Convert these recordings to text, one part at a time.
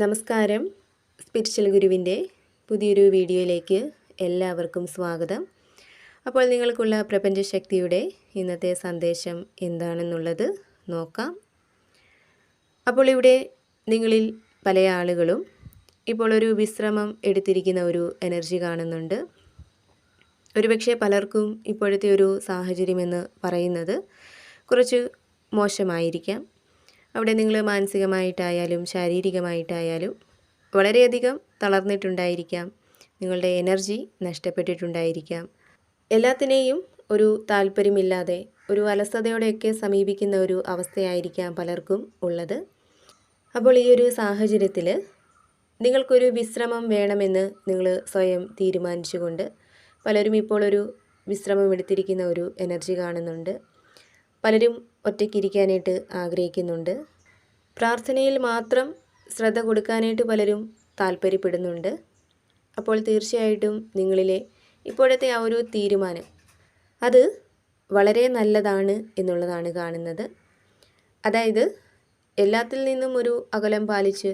നമസ്കാരം. സ്പിരിച്വൽ ഗുരുവിന്റെ പുതിയൊരു വീഡിയോയിലേക്ക് എല്ലാവർക്കും സ്വാഗതം. അപ്പോൾ നിങ്ങൾക്കുള്ള പ്രപഞ്ചശക്തിയുടെ ഇന്നത്തെ സന്ദേശം എന്താണെന്നുള്ളത് നോക്കാം. അപ്പോൾ ഇവിടെ നിങ്ങളിൽ പല ആളുകളും ഇപ്പോൾ ഒരു വിശ്രമം എടുത്തിരിക്കുന്ന ഒരു എനർജി കാണുന്നുണ്ട്. ഒരുപക്ഷെ പലർക്കും ഇപ്പോഴത്തെ ഒരു സാഹചര്യമെന്ന് പറയുന്നത് കുറച്ച് മോശമായിരിക്കാം. അവിടെ നിങ്ങൾ മാനസികമായിട്ടായാലും ശാരീരികമായിട്ടായാലും വളരെയധികം തളർന്നിട്ടുണ്ടായിരിക്കാം. നിങ്ങളുടെ എനർജി നഷ്ടപ്പെട്ടിട്ടുണ്ടായിരിക്കാം. എല്ലാത്തിനെയും ഒരു താല്പര്യമില്ലാതെ ഒരു അലസതയോടെയൊക്കെ സമീപിക്കുന്ന ഒരു അവസ്ഥയായിരിക്കാം പലർക്കും ഉള്ളത്. അപ്പോൾ ഈ ഒരു സാഹചര്യത്തിൽ നിങ്ങൾക്കൊരു വിശ്രമം വേണമെന്ന് നിങ്ങൾ സ്വയം തീരുമാനിച്ചുകൊണ്ട് പലരും ഇപ്പോൾ ഒരു വിശ്രമം എടുത്തിരിക്കുന്ന ഒരു എനർജി കാണുന്നുണ്ട്. പലരും ഒറ്റയ്ക്കിരിക്കാനായിട്ട് ആഗ്രഹിക്കുന്നുണ്ട്. പ്രാർത്ഥനയിൽ മാത്രം ശ്രദ്ധ കൊടുക്കാനായിട്ട് പലരും താല്പര്യപ്പെടുന്നുണ്ട്. അപ്പോൾ തീർച്ചയായിട്ടും നിങ്ങളിലെ ഇപ്പോഴത്തെ ആ ഒരു തീരുമാനം അത് വളരെ നല്ലതാണ് എന്നുള്ളതാണ് കാണുന്നത്. അതായത് എല്ലാത്തിൽ നിന്നും ഒരു അകലം പാലിച്ച്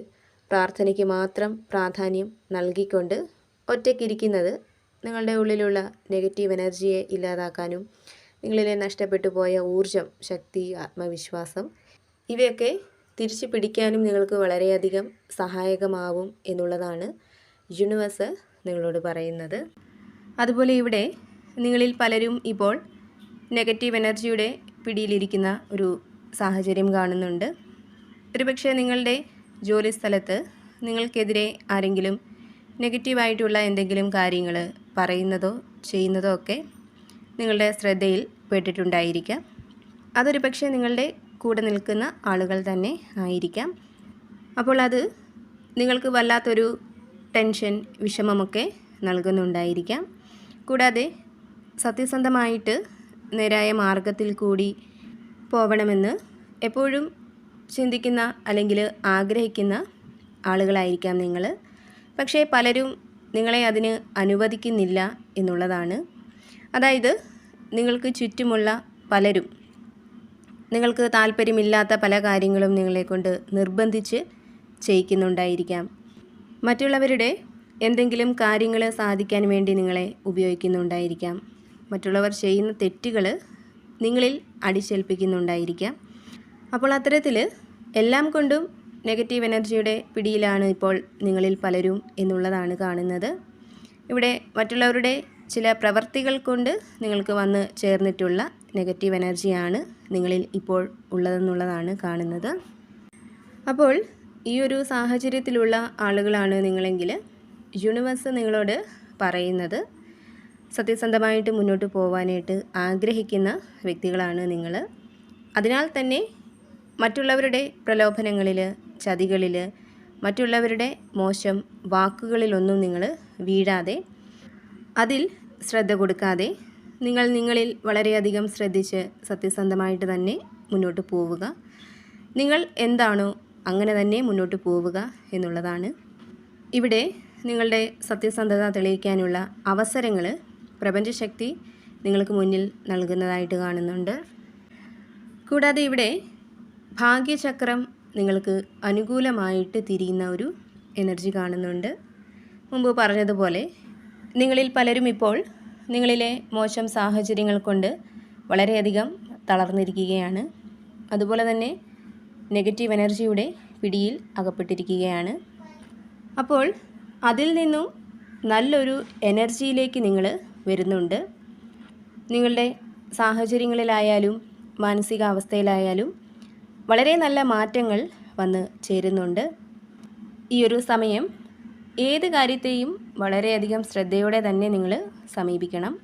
പ്രാർത്ഥനയ്ക്ക് മാത്രം പ്രാധാന്യം നൽകിക്കൊണ്ട് ഒറ്റയ്ക്കിരിക്കുന്നത് നിങ്ങളുടെ ഉള്ളിലുള്ള നെഗറ്റീവ് എനർജിയെ ഇല്ലാതാക്കാനും നിങ്ങളിലെ നഷ്ടപ്പെട്ടു പോയ ഊർജം ശക്തി ആത്മവിശ്വാസം ഇവയൊക്കെ തിരിച്ചു പിടിക്കാനും നിങ്ങൾക്ക് വളരെയധികം സഹായകമാവും എന്നുള്ളതാണ് യൂണിവേഴ്സ് നിങ്ങളോട് പറയുന്നത്. അതുപോലെ ഇവിടെ നിങ്ങളിൽ പലരും ഇപ്പോൾ നെഗറ്റീവ് എനർജിയുടെ പിടിയിലിരിക്കുന്ന ഒരു സാഹചര്യം കാണുന്നുണ്ട്. ഒരുപക്ഷെ നിങ്ങളുടെ ജോലി സ്ഥലത്ത് നിങ്ങൾക്കെതിരെ ആരെങ്കിലും നെഗറ്റീവായിട്ടുള്ള എന്തെങ്കിലും കാര്യങ്ങൾ പറയുന്നതോ ചെയ്യുന്നതോ ഒക്കെ നിങ്ങളുടെ ശ്രദ്ധയിൽ പെട്ടിട്ടുണ്ടായിരിക്കാം. അതൊരു പക്ഷേ നിങ്ങളുടെ കൂടെ നിൽക്കുന്ന ആളുകൾ തന്നെ ആയിരിക്കാം. അപ്പോൾ അത് നിങ്ങൾക്ക് വല്ലാത്തൊരു ടെൻഷൻ വിഷമമൊക്കെ നൽകുന്നുണ്ടായിരിക്കാം. കൂടാതെ സത്യസന്ധമായിട്ട് നേരായ മാർഗത്തിൽ കൂടി പോവണമെന്ന് എപ്പോഴും ചിന്തിക്കുന്ന അല്ലെങ്കിൽ ആഗ്രഹിക്കുന്ന ആളുകളായിരിക്കാം നിങ്ങൾ. പക്ഷേ പലരും നിങ്ങളെ അതിന് അനുവദിക്കുന്നില്ല എന്നുള്ളതാണ്. അതായത് നിങ്ങൾക്ക് ചുറ്റുമുള്ള പലരും നിങ്ങൾക്ക് താല്പര്യമില്ലാത്ത പല കാര്യങ്ങളും നിങ്ങളെക്കൊണ്ട് നിർബന്ധിച്ച് ചെയ്യിക്കുന്നുണ്ടായിരിക്കാം. മറ്റുള്ളവരുടെ എന്തെങ്കിലും കാര്യങ്ങൾ സാധിക്കാൻ വേണ്ടി നിങ്ങളെ ഉപയോഗിക്കുന്നുണ്ടായിരിക്കാം. മറ്റുള്ളവർ ചെയ്യുന്ന തെറ്റുകൾ നിങ്ങളിൽ അടിച്ചേൽപ്പിക്കുന്നുണ്ടായിരിക്കാം. അപ്പോൾ അത്തരത്തിൽ എല്ലാം കൊണ്ടും നെഗറ്റീവ് എനർജിയുടെ പിടിയിലാണ് ഇപ്പോൾ നിങ്ങളിൽ പലരും എന്നുള്ളതാണ് കാണുന്നത്. ഇവിടെ മറ്റുള്ളവരുടെ ചില പ്രവർത്തികൾ കൊണ്ട് നിങ്ങൾക്ക് വന്ന് ചേർന്നിട്ടുള്ള നെഗറ്റീവ് എനർജിയാണ് നിങ്ങളിൽ ഇപ്പോൾ ഉള്ളതെന്നുള്ളതാണ് കാണുന്നത്. അപ്പോൾ ഈ ഒരു സാഹചര്യത്തിലുള്ള ആളുകളാണ് നിങ്ങളെങ്കിൽ യൂണിവേഴ്സ് നിങ്ങളോട് പറയുന്നത് സത്യസന്ധമായിട്ട് മുന്നോട്ട് പോകാനായിട്ട് ആഗ്രഹിക്കുന്ന വ്യക്തികളാണ് നിങ്ങൾ. അതിനാൽ തന്നെ മറ്റുള്ളവരുടെ പ്രലോഭനങ്ങളിൽ ചതികളിൽ മറ്റുള്ളവരുടെ മോശം വാക്കുകളിലൊന്നും നിങ്ങൾ വീഴാതെ അതിൽ ശ്രദ്ധ കൊടുക്കാതെ നിങ്ങൾ നിങ്ങളിൽ വളരെയധികം ശ്രദ്ധിച്ച് സത്യസന്ധമായിട്ട് തന്നെ മുന്നോട്ട് പോവുക. നിങ്ങൾ എന്താണോ അങ്ങനെ തന്നെ മുന്നോട്ട് പോവുക എന്നുള്ളതാണ്. ഇവിടെ നിങ്ങളുടെ സത്യസന്ധത തെളിയിക്കാനുള്ള അവസരങ്ങൾ പ്രപഞ്ചശക്തി നിങ്ങൾക്ക് മുന്നിൽ നൽകുന്നതായിട്ട് കാണുന്നുണ്ട്. കൂടാതെ ഇവിടെ ഭാഗ്യചക്രം നിങ്ങൾക്ക് അനുകൂലമായിട്ട് തിരിയുന്ന ഒരു എനർജി കാണുന്നുണ്ട്. മുമ്പ് പറഞ്ഞതുപോലെ നിങ്ങളിൽ പലരും ഇപ്പോൾ നിങ്ങളിലെ മോശം സാഹചര്യങ്ങൾ കൊണ്ട് വളരെയധികം തളർന്നിരിക്കുകയാണ്. അതുപോലെ തന്നെ നെഗറ്റീവ് എനർജിയുടെ പിടിയിൽ അകപ്പെട്ടിരിക്കുകയാണ്. അപ്പോൾ അതിൽ നിന്നും നല്ലൊരു എനർജിയിലേക്ക് നിങ്ങൾ വരുന്നുണ്ട്. നിങ്ങളുടെ സാഹചര്യങ്ങളിലായാലും മാനസികാവസ്ഥയിലായാലും വളരെ നല്ല മാറ്റങ്ങൾ വന്ന് ചേരുന്നുണ്ട്. ഈ ഒരു സമയം ഏത് കാര്യത്തെയും വളരെയധികം ശ്രദ്ധയോടെ തന്നെ നിങ്ങൾ സമീപിക്കണം.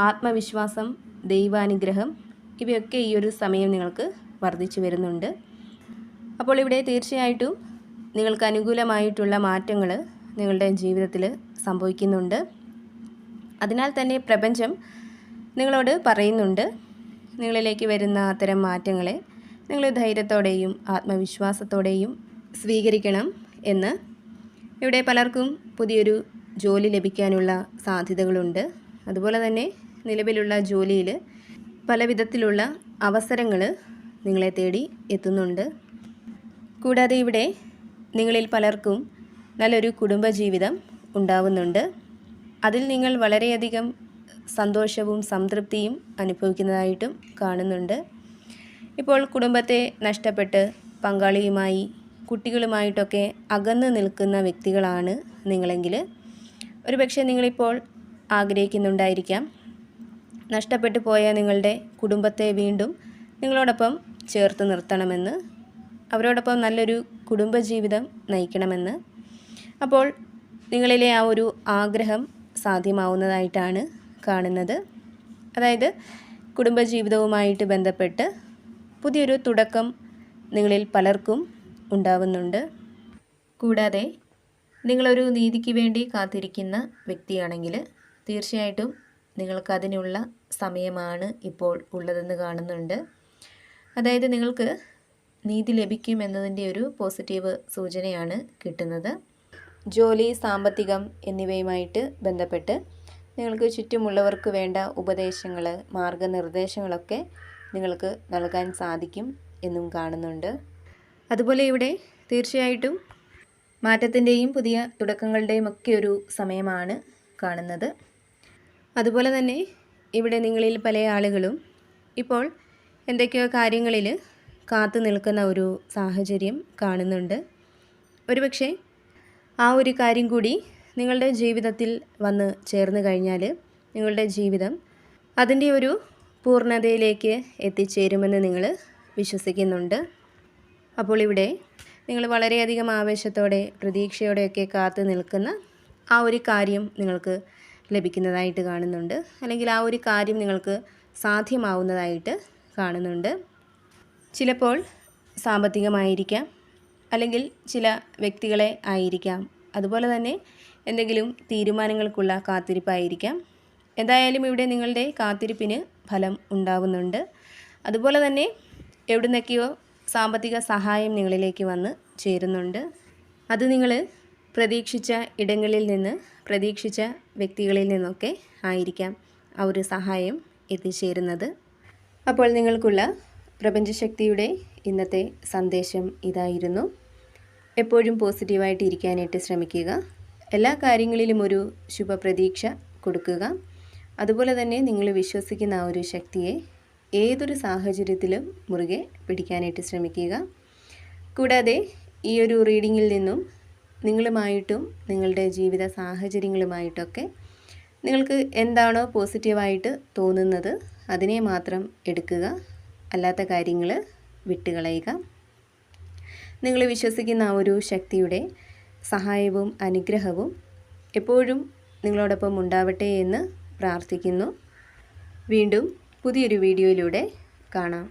ആത്മവിശ്വാസം ദൈവാനുഗ്രഹം ഇവയൊക്കെ ഈ ഒരു സമയം നിങ്ങൾക്ക് വർദ്ധിച്ചു വരുന്നുണ്ട്. അപ്പോൾ ഇവിടെ തീർച്ചയായിട്ടും നിങ്ങൾക്ക് അനുകൂലമായിട്ടുള്ള മാറ്റങ്ങൾ നിങ്ങളുടെ ജീവിതത്തിൽ സംഭവിക്കുന്നുണ്ട്. അതിനാൽ തന്നെ പ്രപഞ്ചം നിങ്ങളോട് പറയുന്നുണ്ട്. നിങ്ങളിലേക്ക് വരുന്ന അത്തരം മാറ്റങ്ങളെ നിങ്ങൾ ധൈര്യത്തോടെയും ആത്മവിശ്വാസത്തോടെയും സ്വീകരിക്കണം എന്ന് ഇവിടെ പലർക്കും പുതിയൊരു ജോലി ലഭിക്കാനുള്ള സാധ്യതകളുണ്ട്. അതുപോലെ തന്നെ നിലവിലുള്ള ജോലിയിൽ പല വിധത്തിലുള്ള അവസരങ്ങൾ നിങ്ങളെ തേടി എത്തുന്നുണ്ട്. കൂടാതെ ഇവിടെ നിങ്ങളിൽ പലർക്കും നല്ലൊരു കുടുംബജീവിതം ഉണ്ടാവുന്നുണ്ട്. അതിൽ നിങ്ങൾ വളരെയധികം സന്തോഷവും സംതൃപ്തിയും അനുഭവിക്കുന്നതായിട്ടും കാണുന്നുണ്ട്. ഇപ്പോൾ കുടുംബത്തെ നഷ്ടപ്പെട്ട് പങ്കാളിയുമായി കുട്ടികളുമായിട്ടൊക്കെ അകന്ന് നിൽക്കുന്ന വ്യക്തികളാണ് നിങ്ങളെങ്കിൽ. ഒരു പക്ഷേ നിങ്ങളിപ്പോൾ ആഗ്രഹിക്കുന്നുണ്ടായിരിക്കാം. നഷ്ടപ്പെട്ടു പോയ നിങ്ങളുടെ കുടുംബത്തെ വീണ്ടും നിങ്ങളോടൊപ്പം ചേർത്ത് നിർത്തണമെന്ന് അവരോടൊപ്പം നല്ലൊരു കുടുംബജീവിതം നയിക്കണമെന്ന്. അപ്പോൾ നിങ്ങളിലെ ആ ഒരു ആഗ്രഹം സാധ്യമാവുന്നതായിട്ടാണ് കാണുന്നത്. അതായത് കുടുംബജീവിതവുമായിട്ട് ബന്ധപ്പെട്ട് പുതിയൊരു തുടക്കം നിങ്ങളിൽ പലർക്കും ഉണ്ടാവുന്നുണ്ട്. കൂടാതെ നിങ്ങളൊരു നീതിക്ക് വേണ്ടി കാത്തിരിക്കുന്ന വ്യക്തിയാണെങ്കിൽ തീർച്ചയായിട്ടും നിങ്ങൾക്കതിനുള്ള സമയമാണ് ഇപ്പോൾ ഉള്ളതെന്ന് കാണുന്നുണ്ട്. അതായത് നിങ്ങൾക്ക് നീതി ലഭിക്കും എന്നതിന്റെ ഒരു പോസിറ്റീവ് സൂചനയാണ് കിട്ടുന്നത്. ജോലി സാമ്പത്തികം എന്നിവയുമായിട്ട് ബന്ധപ്പെട്ട് നിങ്ങൾക്ക് ചുറ്റുമുള്ളവർക്ക് വേണ്ട ഉപദേശങ്ങൾ മാർഗനിർദ്ദേശങ്ങളൊക്കെ നിങ്ങൾക്ക് നൽകാൻ സാധിക്കും എന്നും കാണുന്നുണ്ട്. അതുപോലെ ഇവിടെ തീർച്ചയായിട്ടും മാറ്റത്തിന്റെയും പുതിയ തുടക്കങ്ങളുടെയും ഒക്കെ ഒരു സമയമാണ് കാണുന്നത്. അതുപോലെ തന്നെ ഇവിടെ നിങ്ങളിൽ പല ആളുകളും ഇപ്പോൾ എന്തൊക്കെയോ കാര്യങ്ങളിൽ കാത്തു നിൽക്കുന്ന ഒരു സാഹചര്യം കാണുന്നുണ്ട്. ഒരുപക്ഷെ ആ ഒരു കാര്യം കൂടി നിങ്ങളുടെ ജീവിതത്തിൽ വന്ന് ചേർന്ന് കഴിഞ്ഞാൽ നിങ്ങളുടെ ജീവിതം അതിന്റെ ഒരു പൂർണതയിലേക്ക് എത്തിച്ചേരുമെന്ന് നിങ്ങൾ വിശ്വസിക്കുന്നുണ്ട്. അപ്പോൾ ഇവിടെ നിങ്ങൾ വളരെയധികം ആവേശത്തോടെ പ്രതീക്ഷയോടെയൊക്കെ കാത്തു നിൽക്കുന്ന ആ ഒരു കാര്യം നിങ്ങൾക്ക് ലഭിക്കുന്നതായിട്ട് കാണുന്നുണ്ട്. അല്ലെങ്കിൽ ആ ഒരു കാര്യം നിങ്ങൾക്ക് സാധ്യമാവുന്നതായിട്ട് കാണുന്നുണ്ട്. ചിലപ്പോൾ സാമ്പത്തികമായിരിക്കാം അല്ലെങ്കിൽ ചില വ്യക്തികളെ ആയിരിക്കാം. അതുപോലെ തന്നെ എന്തെങ്കിലും തീരുമാനങ്ങൾക്കുള്ള കാത്തിരിപ്പായിരിക്കാം. എന്തായാലും ഇവിടെ നിങ്ങളുടെ കാത്തിരിപ്പിന് ഫലം ഉണ്ടാവുന്നുണ്ട്. അതുപോലെ തന്നെ എവിടുന്നൊക്കെയോ സാമ്പത്തിക സഹായം നിങ്ങളിലേക്ക് വന്ന് ചേരുന്നുണ്ട്. അത് നിങ്ങൾ പ്രതീക്ഷിച്ച ഇടങ്ങളിൽ നിന്ന് പ്രതീക്ഷിച്ച വ്യക്തികളിൽ നിന്നൊക്കെ ആയിരിക്കാം ആ ഒരു സഹായം എത്തിച്ചേരുന്നത്. അപ്പോൾ നിങ്ങൾക്കുള്ള പ്രപഞ്ചശക്തിയുടെ ഇന്നത്തെ സന്ദേശം ഇതായിരുന്നു. എപ്പോഴും പോസിറ്റീവായിട്ട് ഇരിക്കാനായിട്ട് ശ്രമിക്കുക. എല്ലാ കാര്യങ്ങളിലും ഒരു ശുഭപ്രതീക്ഷ കൊടുക്കുക. അതുപോലെ തന്നെ നിങ്ങൾ വിശ്വസിക്കുന്ന ആ ഒരു ശക്തിയെ ഏതൊരു സാഹചര്യത്തിലും മുറുകെ പിടിക്കാനായിട്ട് ശ്രമിക്കുക. കൂടാതെ ഈ ഒരു റീഡിങ്ങിൽ നിന്നും നിങ്ങളുമായിട്ടും നിങ്ങളുടെ ജീവിത സാഹചര്യങ്ങളുമായിട്ടൊക്കെ നിങ്ങൾക്ക് എന്താണോ പോസിറ്റീവായിട്ട് തോന്നുന്നത് അതിനെ മാത്രം എടുക്കുക. അല്ലാത്ത കാര്യങ്ങൾ വിട്ടുകളയുക. നിങ്ങൾ വിശ്വസിക്കുന്ന ആ ഒരു ശക്തിയുടെ സഹായവും അനുഗ്രഹവും എപ്പോഴും നിങ്ങളോടൊപ്പം ഉണ്ടാവട്ടെ എന്ന് പ്രാർത്ഥിക്കുന്നു. വീണ്ടും പുതിയൊരു വീഡിയോയിലൂടെ കാണാം.